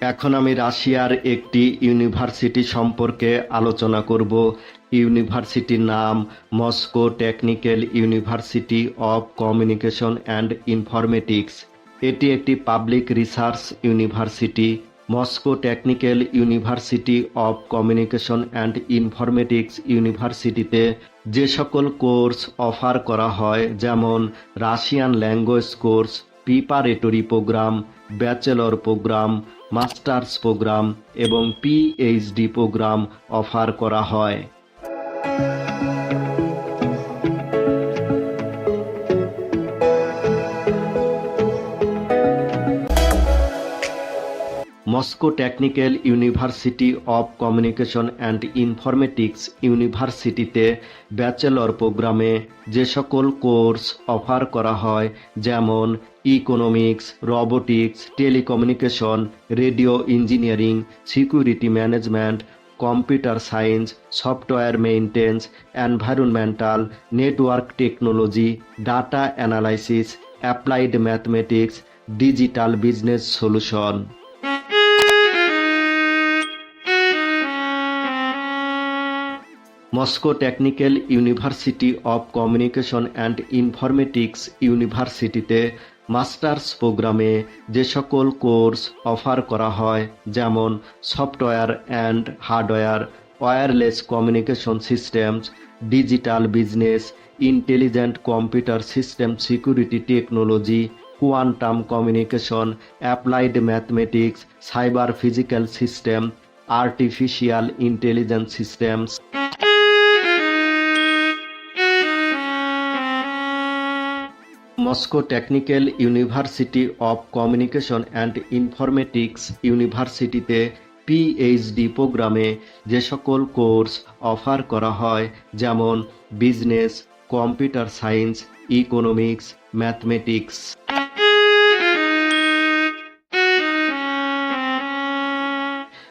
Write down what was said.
এখন আমি রাশিয়ার একটি ইউনিভার্সিটি সম্পর্কে আলোচনা করব। ইউনিভার্সিটির নাম Moscow technical university of communication and informatics. এটি একটি public research university. Moscow technical university of communication and informatics ইউনিভার্সিটিতে যে সকল কোর্স অফার করা হয়, যেমন Russian language course preparatory program, bachelor program masters program এবং পিএইচডি প্রোগ্রাম অফার করা হয়। Moscow technical university of communication and informatics ইউনিভার্সিটিতে ব্যাচেলর প্রোগ্রামে যে সকল কোর্স অফার করা হয়, যেমন economics, robotics, telecommunication, radio engineering, security management, computer science, software maintenance, environmental, network technology, data analysis, applied mathematics, digital business solution. Moscow technical university of communication and informatics ইউনিভার্সিটিতে masters প্রোগ্রামে যে সকল course offer করা হয়, যেমন software and hardware, wireless communication systems, digital business, intelligent computer system security technology, quantum communication, applied mathematics, cyber physical system, artificial intelligence systems. Moscow technical university of communication and informatics ইউনিভার্সিটিতে PhD প্রোগ্রামে যে সকল course offer করা হয়, যেমন business, computer science, economics, mathematics.